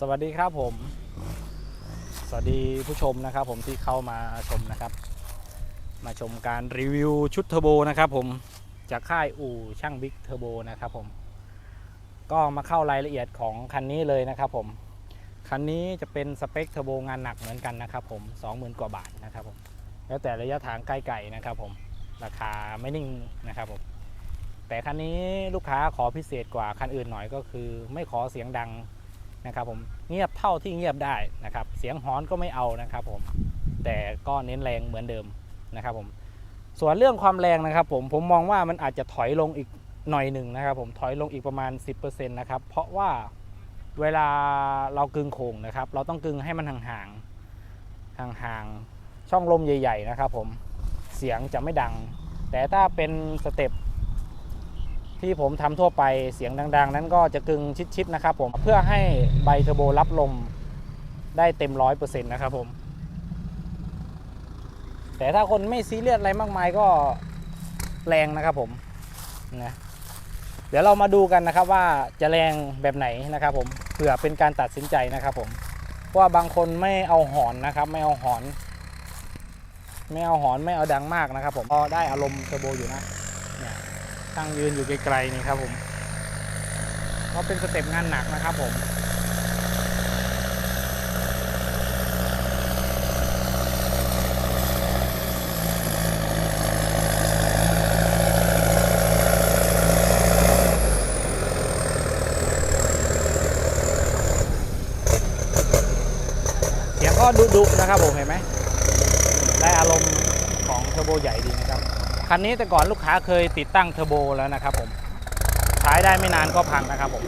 สวัสดีครับผม สวัสดีผู้ชมนะครับผมที่เข้ามาชมนะครับ มาชมการรีวิวชุดเทอร์โบนะครับผมจากค่ายอู่ช่างบิ๊กเทอร์โบนะครับผม ก็มาเข้ารายละเอียดของคันนี้เลยนะครับผม คันนี้จะเป็นสเปคเทอร์โบงานหนักเหมือนกันนะครับผม20,000กว่าบาทนะครับผม แล้วแต่ระยะทางใกล้ๆนะครับผม ราคาไม่นิ่งนะครับผมแต่คันนี้ลูกค้าขอพิเศษกว่าคันอื่นหน่อยก็คือ ไม่ขอเสียงดัง นะครับผมเงียบเท่าที่เงียบได้นะครับเสียงฮอนก็ไม่เอานะครับผมแต่ก็เน้นแรงเหมือนเดิมนะครับผมส่วนเรื่องความแรงนะครับผมผมมองว่ามันอาจจะถอยลงอีกหน่อยหนึ่งนะครับผมถอยลงอีกประมาณ 10%นะครับเพราะว่าเวลาเรากึงโค้งนะครับ เราต้องกึงให้มันห่างๆห่างๆช่องลมใหญ่ ๆ นะครับผมเสียงจะไม่ดัง แต่ถ้าเป็นสเต็ป ที่ผมทำทั่วไปเสียงดัง ๆ นั้นก็จะกึงชิดๆนะครับผมเพื่อให้ใบเทอร์โบรับลมได้เต็มร้อยเปอร์เซ็นต์นะครับผม แต่ถ้าคนไม่ซีเรียสอะไรมากมายก็แรงนะครับผมนะเดี๋ยวเรามาดูกันนะครับว่าจะแรงแบบไหนนะครับผมเผื่อเป็นการตัดสินใจนะครับผมว่าบางคนไม่เอาหอนนะครับ ไม่เอาหอน ไม่เอาหอนไม่เอาดังมากนะครับ ผมก็ได้อารมณ์เทอร์โบอยู่นะ ตั้งยืนอยู่ไกลๆนี่ครับผมก็เป็นสเต็ปงานหนักนะครับผมเสียงก็ดุๆนะครับผมเห็นไหมได้อารมณ์ของเทอร์โบใหญ่ดีนะ คันนี้แต่ก่อนลูกค้าเคยติดตั้งเทอร์โบแล้วนะครับผมใช้ได้ไม่นานก็พังนะครับผม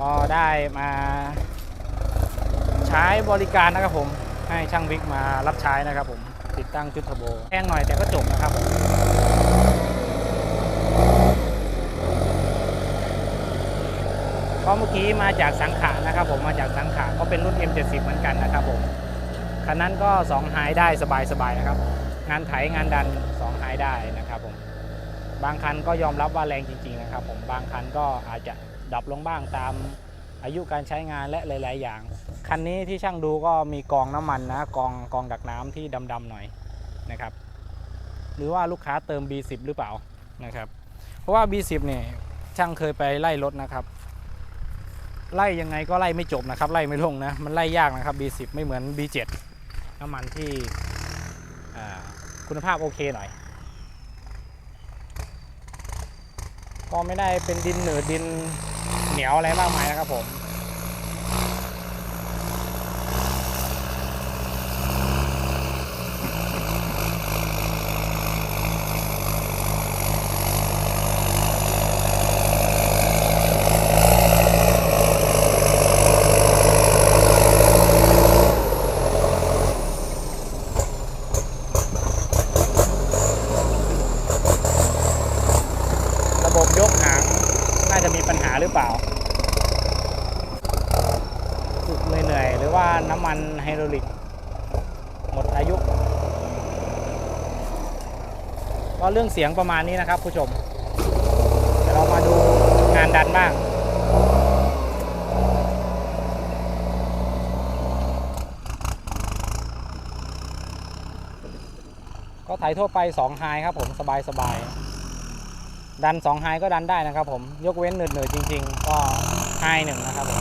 ก็ได้มาใช้บริการนะครับผมให้ช่างวิกมารับใช้นะครับผมติดตั้งชุดเทอร์โบแพงหน่อยแต่ก็จบนะครับผมก็เมื่อกี้มาจากสังขะนะครับผมมาจากสังขะก็เป็นรุ่น M70 เหมือนกันนะครับผมคันนั้นก็2ไฮได้สบายๆนะครับ งานไถงานดัน2ไฮได้นะครับผมบางคันก็ยอมรับว่าแรงจริงๆนะครับผมบางคันก็อาจจะดับลงบ้างตามอายุการใช้งานและหลาย ๆ อย่าง คันนี้ที่ช่างดูก็มีกองน้ำมันนะกองกองดักน้ำที่ดำๆหน่อยนะครับ หรือว่าลูกค้าเติม B10 หรือเปล่านะครับ เพราะว่า B10 เนี่ยช่างเคยไปไล่รถนะครับ ไล่ยังไงก็ไล่ไม่จบนะครับ ไล่ไม่ลงนะมันไล่ยากนะครับ B10 ไม่เหมือน B7 น้ำมันที่ คุณภาพโอเคหน่อย ก็ไม่ได้เป็นดินเหนือดินเหนียวอะไรมากมายนะครับผม ระบบยกหางน่าจะมีปัญหาห รือเปล่าสึกเหนื่อยๆหรือว่าน้ำมันไฮดรอลิก หมดอายุ ก็เรื่องเสียงประมาณนี้นะครับผู้ชมเดี๋ยวเรามาดูงานดันบ้างก็ถ่ายทั่วไป2ไฮครับผมสบายๆ ดัน2ไฮก็ดันได้นะครับผมยกเว้นเหนื่อยๆจริง ๆ ก็ไฮหนึ่งนะครับผม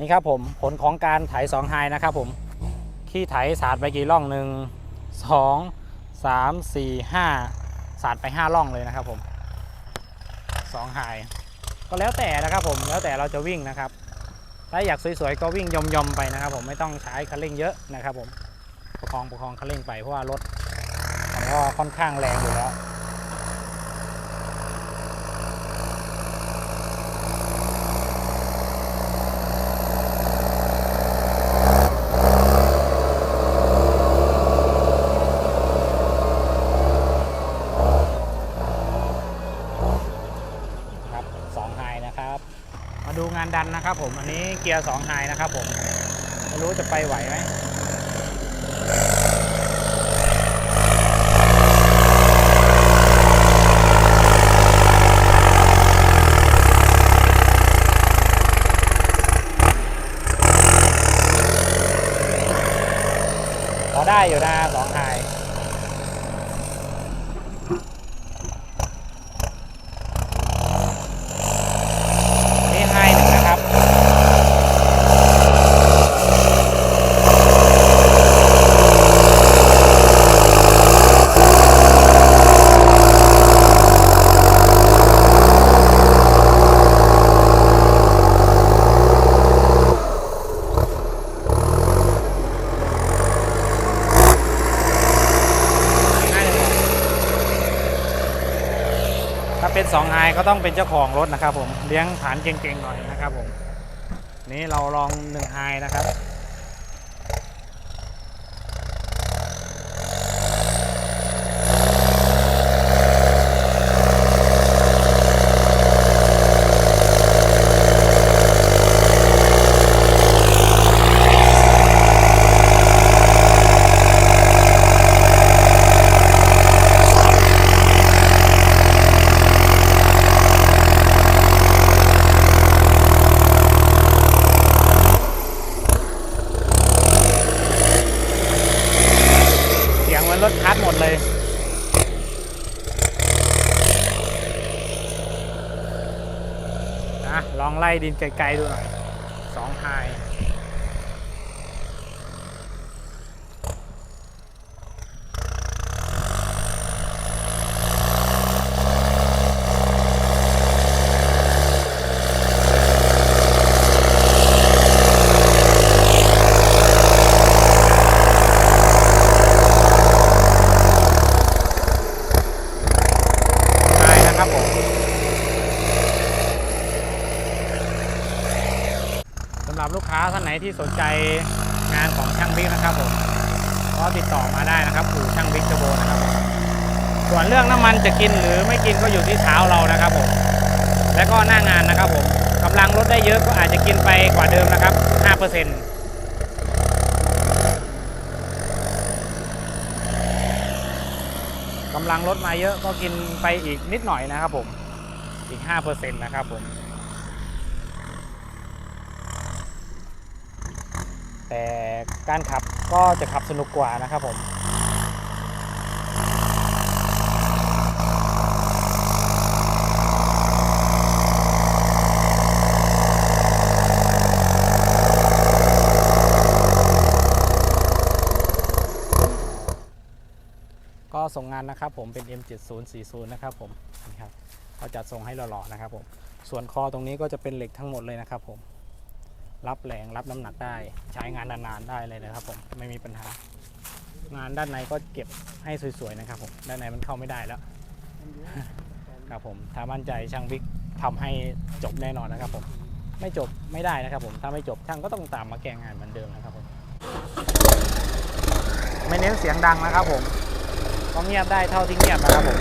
นี่ครับผมผลของการไถ2ไฮนะครับผม ที่ไถสาดไปกี่ร่องหนึ่งสองสามสี่ห้าสาดไปห้าร่องเลยนะครับผมสองหาย ก็แล้วแต่นะครับผมแล้วแต่เราจะวิ่งนะครับ ถ้าอยากสวยๆก็วิ่งยอมๆไปนะครับ ผมไม่ต้องใช้คันเร่งเยอะนะครับ ผมประคองประคองคันเร่งไปเพราะว่ารถมันก็ค่อนข้างแรงอยู่แล้วานดันนะครับผม อันนี้เกียร์2ไฮนะครับผม ไม่รู้จะไปไหวไหมพอได้อยู่นะสองไฮนี่ไฮหนึ่งนะครับ ง่ายเลยถ้าเป็น 2ไฮก็ต้องเป็นเจ้าของรถนะครับผมเลี้ยงฐานเก่งๆหน่อยนะครับผมนี่เราลอง1ไฮนะครับ เสียงเหมันรถคัสหมดเลย นะ ลองไล่ดินไกลๆดูหน่อยสองไฮ ได้นะครับผมสำห รับลูกค้าท่านไหนที่สนใจงานของช่างบิ๊กนะครับผมก็ติดต่อมาได้นะครับอู่ช่างบิ๊กเทอร์โบนะครับส่วนเรื่องน้ำมันจะกินหรือไม่กินก็อยู่ที่เท้าเรานะครับผมและก็หน้างานนะครับผมกำลังลดได้เยอะก็อาจจะกินไปกว่าเดิมนะครับ 5%กำลังลดมาเยอะก็กินไปอีกนิดหน่อยนะครับผม อีก 5%นะครับผม แต่การขับก็จะขับสนุกกว่านะครับผมก็ส่งงานนะครับผมเป็น M7040 นะครับผมนี่ครับเขาจัดส่งให้หล่อๆนะครับผมส่วนคอตรงนี้ก็จะเป็นเหล็กทั้งหมดเลยนะครับผม รับแรงรับน้ำหนักได้ ใช้งานนานๆได้เลยนะครับผมไม่มีปัญหา งานด้านในก็เก็บให้สวยๆนะครับผมด้านในมันเข้าไม่ได้แล้วครับผมถ้ามั่นใจช่างบิ๊กทำให้จบแน่นอนนะครับผมไม่จบไม่ได้นะครับผมถ้าไม่จบช่างก็ต้องตามมาแก้งานเหมือนเดิมนะครับผมไม่เน้นเสียงดังนะครับผมก็เงียบได้เท่าที่เงียบนะครับผม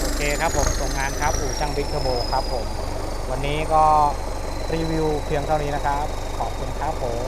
โอเค ครับผมส่งงานครับอู่ช่างบิ๊กเทอร์โบครับผม วันนี้ก็รีวิวเพียงเท่านี้นะครับ ขอบคุณครับผม